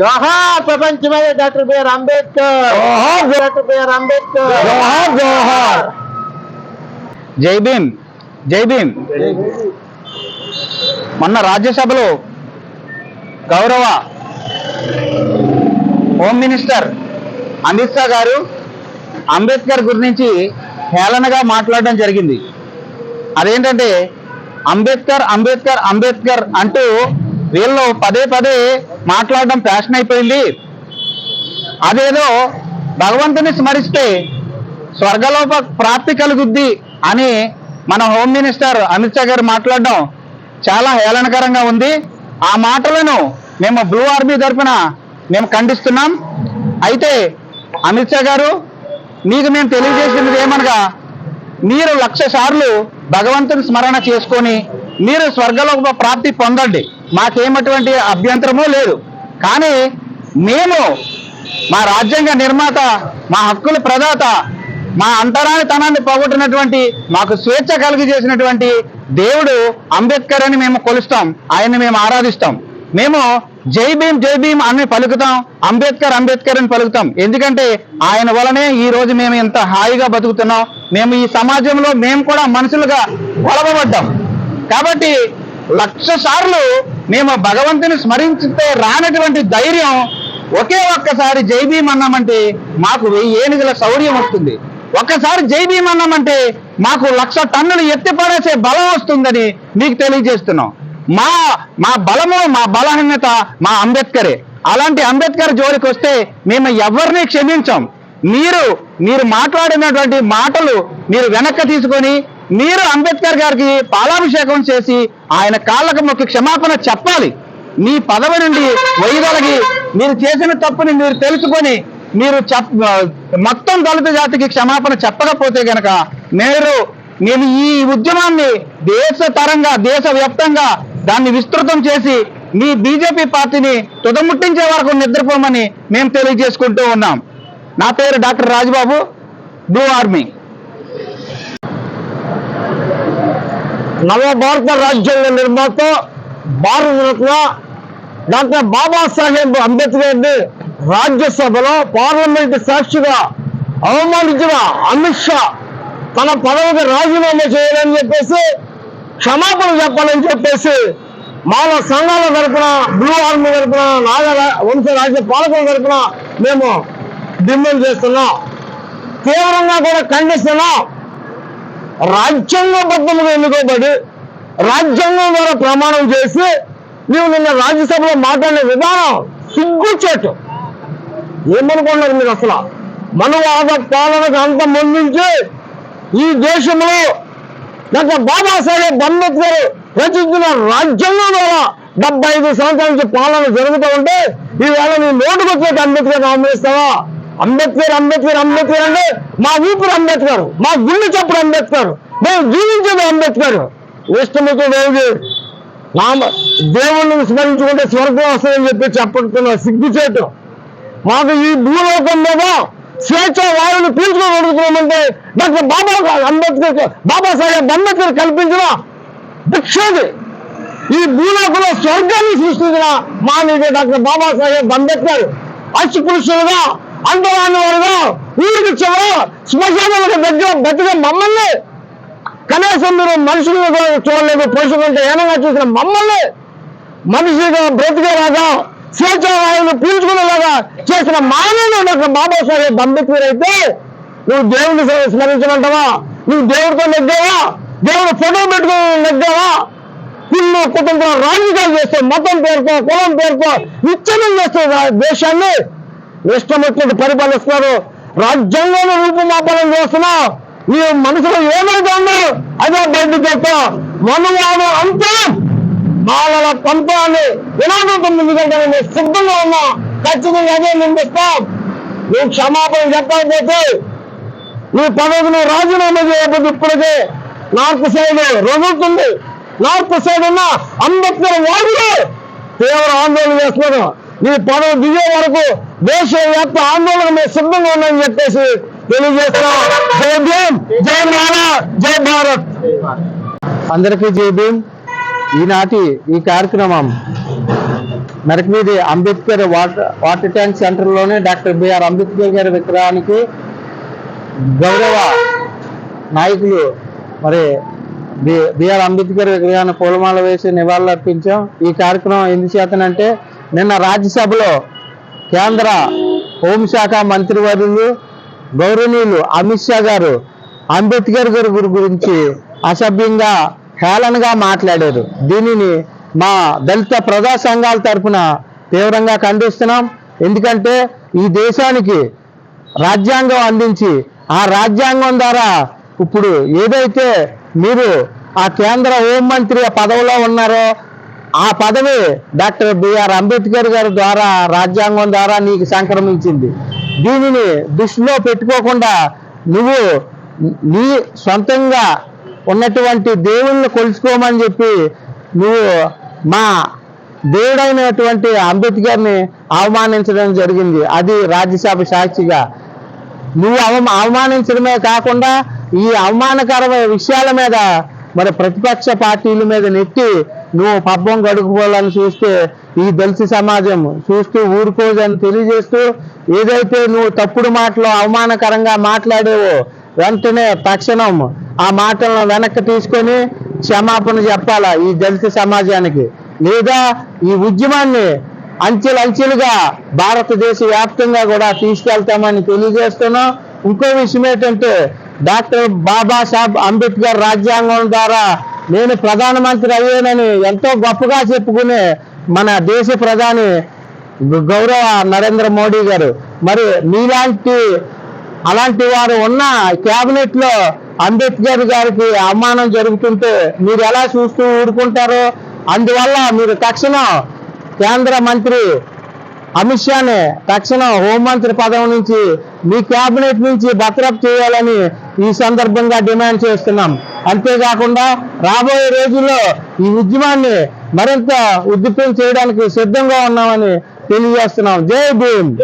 జోహార్ ప్రపంచమే doctor BR Ambedkar. జోహార్ doctor BR Ambedkar. జోహార్ జోహార్. జై భీమ్. జై భీమ్. మొన్న రాజ్యసభలో గౌరవ హోమ్ మినిస్టర్ అమిత్ షా గారు అంబేద్కర్ గురించి హేళనగా మాట్లాడడం జరిగింది. అదేంటంటే అంబేద్కర్ అంబేద్కర్ అంబేద్కర్ అంటూ వీళ్ళు పదే పదే మాట్లాడడం ఫ్యాషన్ అయిపోయింది. అదేదో భగవంతుని స్మరిస్తే స్వర్గలోప ప్రాప్తి కలుగుద్ది అని మన హోమ్ మినిస్టర్ అమిత్ షా గారు మాట్లాడడం చాలా హేళనకరంగా ఉంది. ఆ మాటలను మేము బ్లూ ఆర్మీ తరఫున మేము ఖండిస్తున్నాం. అయితే అమిత్ షా గారు మీకు మేము తెలియజేసినది ఏమనగా మీరు లక్ష సార్లు భగవంతుని స్మరణ చేసుకొని మీరు స్వర్గలోక ప్రాప్తి పొందండి. మాకేమటువంటి అభ్యంతరమూ లేదు. కానీ మేము మా రాజ్యాంగ నిర్మాత మా హక్కుల ప్రదాత మా అంతరానితనాన్ని పోగొట్టినటువంటి మాకు స్వేచ్ఛ కలిగి చేసినటువంటి దేవుడు అంబేద్కర్ అని మేము కొలుస్తాం. ఆయన్ని మేము ఆరాధిస్తాం. మేము జై భీమ్ జై భీమ్ అని పలుకుతాం. అంబేద్కర్ అంబేద్కర్ అని పలుకుతాం. ఎందుకంటే ఆయన వలనే ఈ రోజు మేము ఇంత హాయిగా బతుకుతున్నాం. మేము ఈ సమాజంలో మేము కూడా మనుషులుగా కొలవబడ్డాం కాబట్టి లక్ష సార్లు మేము భగవంతుని స్మరించితే రానటువంటి ధైర్యం ఒకే ఒక్కసారి జై భీమ్ అన్నామంటే మాకు వెయ్యి ఏనుగుల శౌర్యం వస్తుంది. ఒక్కసారి జై భీమ్ అన్నామంటే మాకు లక్ష టన్నులు ఎత్తిపడేసే బలం వస్తుందని మీకు తెలియజేస్తున్నాం. మా మా బలము మా బలహీనత మా అంబేద్కరే. అలాంటి అంబేద్కర్ జోలికి వస్తే మేము ఎవరిని క్షమించాం. మీరు మీరు మాట్లాడినటువంటి మాటలు మీరు వెనక్కి తీసుకొని మీరు అంబేద్కర్ గారికి పాలాభిషేకం చేసి ఆయన కాళ్ళకు మొక్కి క్షమాపణ చెప్పాలి. మీ పదవి నుండి వైదొలగి మీరు చేసిన తప్పుని మీరు తెలుసుకొని మీరు చెప్ మొత్తం దళిత జాతికి క్షమాపణ చెప్పకపోతే గనక మీరు నేను ఈ ఉద్యమాన్ని దేశ తరంగా దేశ వ్యాప్తంగా దాన్ని విస్తృతం చేసి మీ బీజేపీ పార్టీని తుదముట్టించే వరకు నిద్రపోమని మేము తెలియజేసుకుంటూ ఉన్నాం. నా పేరు డాక్టర్ రాజబాబు బ్లూ ఆర్మీ నవ భారత రాజ్యాంగ నిర్మాత భారతరత్న డాక్టర్ బాబాసాహెబ్ అంబేద్కర్ని రాజ్యసభలో పార్లమెంట్ సాక్షిగా అవమానించిన అమిత్ షా తన పదవికి రాజీనామా చేయాలని చెప్పేసి క్షమాపణ చెప్పాలని చెప్పేసి మాల సంఘాల తరపున బ్లూ ఆర్మీ తరపున నాగ వంశ రాజ్య పాలకుల తరపున మేము డిమాండ్ చేస్తున్నాం. తీవ్రంగా కూడా ఖండిస్తున్నాం. రాజ్యాంగబద్ధముగా ఎన్నుకోబడి రాజ్యాంగం ద్వారా ప్రమాణం చేసి నీవు నిన్న రాజ్యసభలో మాట్లాడిన విధానం సిగ్గుచేటు ఏమనుకున్నారు మీరు అసలు? మనవాద పాలనకు అంత ముందుంచి ఈ దేశంలో డాక్టర్ బాబాసాహెబ్ అంబేద్కర్ రచించిన రాజ్యాంగం ద్వారా డెబ్బై ఐదు సంవత్సరాల నుంచి పాలన జరుగుతూ ఉంటే ఈవేళ నీ నోటుకు అంబేద్కర్ ఆమోదిస్తావా అంబేద్కర్ అంబేద్కర్ అంబేద్కర్ అంటే మా ఊపిరి అంబేద్కర్ మా గుండె చప్పుడు అంబేద్కర్ మేము జీవించేది అంబేద్కర్. ఇష్టమితో దేవుడు నామ దేవుణ్ణి స్మరించుకుంటే స్వర్గం వస్తుందని చెప్పి చెప్పడుతున్న సిగ్గుచేటు. మాకు ఈ భూలోకం మీద స్వేచ్ఛ వాయువుని పీల్చుకోగలుగుతున్నామంటే డాక్టర్ బాబా అంబేద్కర్ బాబాసాహెబ్ అంబేద్కర్ కల్పించిన భిక్షది ఈ భూలోకంలో స్వర్గాన్ని సృష్టించిన మానవుడు డాక్టర్ బాబాసాహెబ్ అంబేద్కర్ అస్పృశ్యులుగా అంతరాని వారుగా ఊరికి చివర శ్మశానాలకు దగ్గర బతికే మమ్మల్ని కనీసం మీరు మనుషులు చూడలేదు పోషకుంటే ఏమైనా చూసిన మమ్మల్ని మనిషిగా బ్రతికేలాగా స్వేచ్ఛావాయువులు పీల్చుకునేలాగా చేసిన మానవుడు డాక్టర్ బాబాసాహెబ్ అంబేద్కర్ అయితే నువ్వు దేవుని స్మరించమంటావా? నువ్వు దేవుడితో నెగ్గావా దేవుడు ఫోటో పెట్టుకుని నెగ్గావా కుళ్ళు కుటుంబం రాజకీయాలు చేస్తే మతం పేరుతో కులం పేరుతో విచ్ఛిన్నం చేస్తే దేశాన్ని ఇష్టం వచ్చినట్టు పరిపాలిస్తున్నారు. రాజ్యాంగంలో రూపమాపనం చేస్తున్నావు నీ మనసులో ఏమైతే ఉందో అదే బయట చెప్తా మనువాడు అంతా. బాలల పంపాన్ని వినాదంతో ముందుకంటే మేము సిద్ధంగా ఉన్నా. ఖచ్చితంగా అదే నిందిస్తాం నువ్వు క్షమాపణ చెప్పకపోతే నీ పదవిని రాజీనామా చేయకపోతే ఇప్పటికే నార్త్ సైడ్ రొగుతుంది నార్త్ సైడ్ ఉన్న అంబేద్కర్ వాడులు తీవ్ర ఆందోళన చేస్తున్నారు. నీ పదవి దిగే వరకు దేశవ్యాప్త ఆందోళన మేము సిద్ధంగా ఉందని చెప్పేసి తెలియజేస్తున్నాం జై భీమ్ జై మాలా జై భారత్. అందరికీ జై భీమ్. ఈనాటి ఈ కార్యక్రమం నరకమీది అంబేద్కర్ వాటర్ వాటర్ ట్యాంక్ సెంటర్లోనే డాక్టర్ బిఆర్ అంబేద్కర్ గారి విగ్రహానికి గౌరవ నాయకులు మరి బి- బిఆర్ అంబేద్కర్ విగ్రహాన్ని పూలమాల వేసి నివాళులు అర్పించాం ఈ కార్యక్రమం ఎందుచేతనంటే నిన్న రాజ్యసభలో కేంద్ర హోంశాఖ మంత్రివర్యులు గౌరవనీయులు అమిత్ షా గారు అంబేద్కర్ గారి గురించి అసభ్యంగా హేళనగా మాట్లాడారు. దీనిని మా దళిత ప్రజా సంఘాల తరఫున తీవ్రంగా ఖండిస్తున్నాం. ఎందుకంటే ఈ దేశానికి రాజ్యాంగం అందించి ఆ రాజ్యాంగం ద్వారా ఇప్పుడు ఏదైతే మీరు ఆ కేంద్ర హోంమంత్రి పదవిలో ఉన్నారో ఆ పదవి డాక్టర్ బిఆర్ అంబేద్కర్ గారి ద్వారా రాజ్యాంగం ద్వారా నీకు సంక్రమించింది. దీనిని దృష్టిలో పెట్టుకోకుండా నువ్వు నీ సొంతంగా ఉన్నటువంటి దేవుణ్ణి కొలుచుకోమని చెప్పి నువ్వు మా దేవుడైనటువంటి అంబేద్కర్ని అవమానించడం జరిగింది. అది రాజ్యసభ సాక్షిగా. నువ్వు అవ అవమానించడమే కాకుండా ఈ అవమానకరమైన విషయాల మీద మరి ప్రతిపక్ష పార్టీల మీద నెట్టి నువ్వు పబ్బం గడుపుకోవాలని చూస్తే ఈ దళిత సమాజం చూస్తూ ఊరుకోదని తెలియజేస్తూ ఏదైతే నువ్వు తప్పుడు మాటలు అవమానకరంగా మాట్లాడేవో వెంటనే తక్షణం ఆ మాటలను వెనక్కి తీసుకొని క్షమాపణ చెప్పాలా ఈ దళిత సమాజానికి. లేదా ఈ ఉద్యమాన్ని అంచెలంచెలుగా భారతదేశ వ్యాప్తంగా కూడా తీసుకెళ్తామని తెలియజేస్తున్నాం. ఇంకో విషయం ఏంటంటే డాక్టర్ బాబాసాహెబ్ అంబేద్కర్ రాజ్యాంగం ద్వారా నేను ప్రధానమంత్రి అయ్యానని ఎంతో గొప్పగా చెప్పుకునే మన దేశ ప్రధాని గౌరవ నరేంద్ర మోడీ గారు. మరి మీలాంటి అలాంటి వారు ఉన్న కేబినెట్లో అంబేద్కర్ గారికి అవమానం జరుగుతుంటే మీరు ఎలా చూస్తూ ఊరుకుంటారో అందువల్ల మీరు తక్షణం కేంద్ర మంత్రి అమిత్ షాని తక్షణం హోంమంత్రి పదవి నుంచి మీ కేబినెట్ నుంచి బర్తరఫ్ చేయాలని ఈ సందర్భంగా డిమాండ్ చేస్తున్నాం. అంతేకాకుండా రాబోయే రోజుల్లో ఈ ఉద్యమాన్ని మరింత ఉద్దిపం చేయడానికి సిద్ధంగా ఉన్నామని తెలియజేస్తున్నాం. జై భీమ్.